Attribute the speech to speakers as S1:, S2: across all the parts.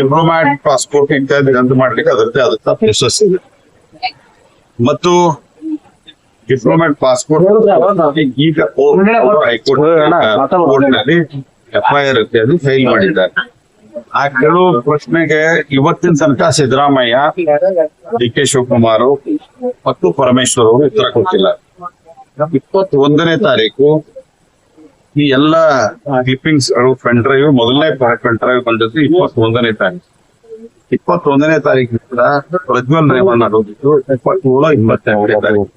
S1: Diplomat passport ಇತ್ಯಾದಿ ರದ್ದು ಮಾಡ್ಲಿಕ್ಕೆ ಅದರದ್ದೇ ಆದಂತ ಪ್ರೊಸೆಸ್ ಇದೆ ಮತ್ತು ಡಿಪ್ಲೊಮ್ಯಾಟ್ ಪಾಸ್ಪೋರ್ಟ್ ಈಗ ಹೈಕೋರ್ಟ್ನಲ್ಲಿ ಎಫ್ಐಆರ್ ಇತ್ಯಾದಿ ಫೈಲ್ ಮಾಡಿದ್ದಾರೆ. ಆ ಕೆಲವು ಪ್ರಶ್ನೆಗೆ ಇವತ್ತಿನ ತನಕ ಸಿದ್ದರಾಮಯ್ಯ ಡಿ ಕೆ ಶಿವಕುಮಾರ್ ಮತ್ತು ಪರಮೇಶ್ವರ್ ಅವರು ಉತ್ತರ ಕೊಟ್ಟಿಲ್ಲ. ಇಪ್ಪತ್ತೊಂದನೇ ತಾರೀಕು ಈ ಎಲ್ಲ ಕ್ಲಿಪ್ಪಿಂಗ್ಸ್ ಪೆನ್ ಡ್ರೈವ್ ಮೊದಲನೇ ಪೆನ್ ಡ್ರೈವ್ ಬಂದದ್ದು ಇಪ್ಪತ್ತೊಂದನೇ ತಾರೀಕು. ಇಪ್ಪತ್ತೊಂದನೇ ತಾರೀಕು ಪ್ರಜ್ವಲ್ ರೇವಣ್ಣ ಹೋಗಿದ್ದು ಇಪ್ಪತ್ತೇಳು ಇಪ್ಪತ್ತೆರಡನೇ ತಾರೀಕು.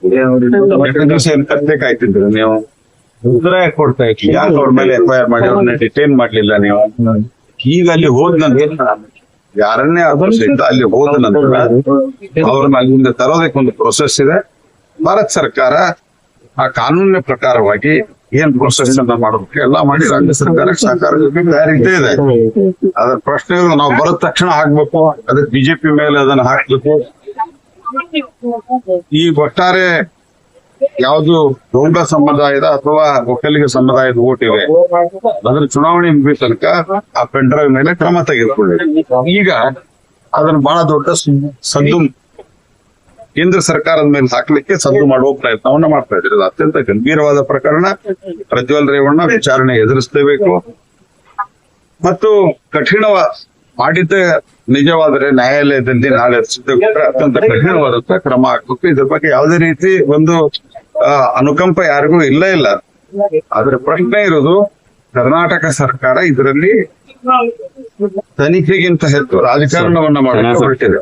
S1: ದಿವಸ ಏನ್ ಕತ್ತೆ ಕಾಯ್ತಿದ್ರು ನೀವು. ಯಾಕೆ ಕೊಡ್ತಾ ಇತ್ತು ಯಾಕೆ ಅವ್ರ ಮೇಲೆ ಎಫ್ಐಆರ್ ಮಾಡಿ ಅವ್ರನ್ನ ಡಿಟೈನ್ ಮಾಡ್ಲಿಲ್ಲ ನೀವು. ಈಗ ಅಲ್ಲಿ ಹೋದ ನಂತರ ಯಾರನ್ನೇ ಆದ್ರೂ ಸಹಿತ ಅಲ್ಲಿ ಹೋದ ನಂತರ ಅವ್ರನ್ನ ಅಲ್ಲಿಂದ ತರೋದಕ್ಕೆ ಒಂದು ಪ್ರೊಸೆಸ್ ಇದೆ. ಭಾರತ ಸರ್ಕಾರ ಆ ಕಾನೂನಿನ ಪ್ರಕಾರವಾಗಿ ಏನ್ ಪ್ರೋಸೆಸ್ ಮಾಡಬೇಕು ಎಲ್ಲ ಮಾಡಿ ರಾಜ್ಯ ಸರ್ಕಾರ ಸಹಕಾರ ಇದೆ. ಅದ್ರ ಪ್ರಶ್ನೆ ನಾವು ಬರದ ತಕ್ಷಣ ಹಾಕ್ಬೇಕು. ಅದಕ್ಕೆ ಬಿಜೆಪಿ ಮೇಲೆ ಅದನ್ನ ಹಾಕ್ಬೇಕು. ಈ ಒಟ್ಟಾರೆ ಯಾವುದು ಗೌಡ ಸಮುದಾಯದ ಅಥವಾ ಒಕ್ಕಲಿಗ ಸಮುದಾಯದ ಓಟ್ ಇವೆ. ಅದ್ರ ಚುನಾವಣೆ ಮುಗಿದ ತನಕ ಆ ಪೆಂಡ್ರೈವ್ ಮೇಲೆ ಕ್ರಮ ತೆಗೆದುಕೊಳ್ಳಿ. ಈಗ ಅದನ್ನ ಬಹಳ ದೊಡ್ಡ ಸದ್ದು ಕೇಂದ್ರ ಸರ್ಕಾರದ ಮೇಲೆ ಹಾಕ್ಲಿಕ್ಕೆ ಸದ್ದು ಮಾಡುವ ಪ್ರಯತ್ನವನ್ನ ಮಾಡ್ತಾ ಇದ್ದಾರೆ. ಇದು ಅತ್ಯಂತ ಗಂಭೀರವಾದ ಪ್ರಕರಣ. ಪ್ರಜ್ವಲ್ ರೇವಣ್ಣ ವಿಚಾರಣೆ ಎದುರಿಸಲೇಬೇಕು. ಮತ್ತು ಕಠಿಣವ ಮಾಡಿದ್ದೇ ನಿಜವಾದರೆ ನ್ಯಾಯಾಲಯದಲ್ಲಿ ನಾಳೆ ಅತ್ಯಂತ ಕಠಿಣವಾದಂತ ಕ್ರಮ ಆಗ್ಬೇಕು. ಇದ್ರ ಬಗ್ಗೆ ಯಾವುದೇ ರೀತಿ ಒಂದು ಅನುಕಂಪ ಯಾರಿಗೂ ಇಲ್ಲ ಇಲ್ಲ. ಆದ್ರೆ ಪ್ರಶ್ನೆ ಇರೋದು ಕರ್ನಾಟಕ ಸರ್ಕಾರ ಇದರಲ್ಲಿ ತನಿಖೆಗಿಂತ ಹೆಚ್ಚು ರಾಜಕಾರಣವನ್ನ ಮಾಡಿದೆ ಹೊರಟಿದೆ.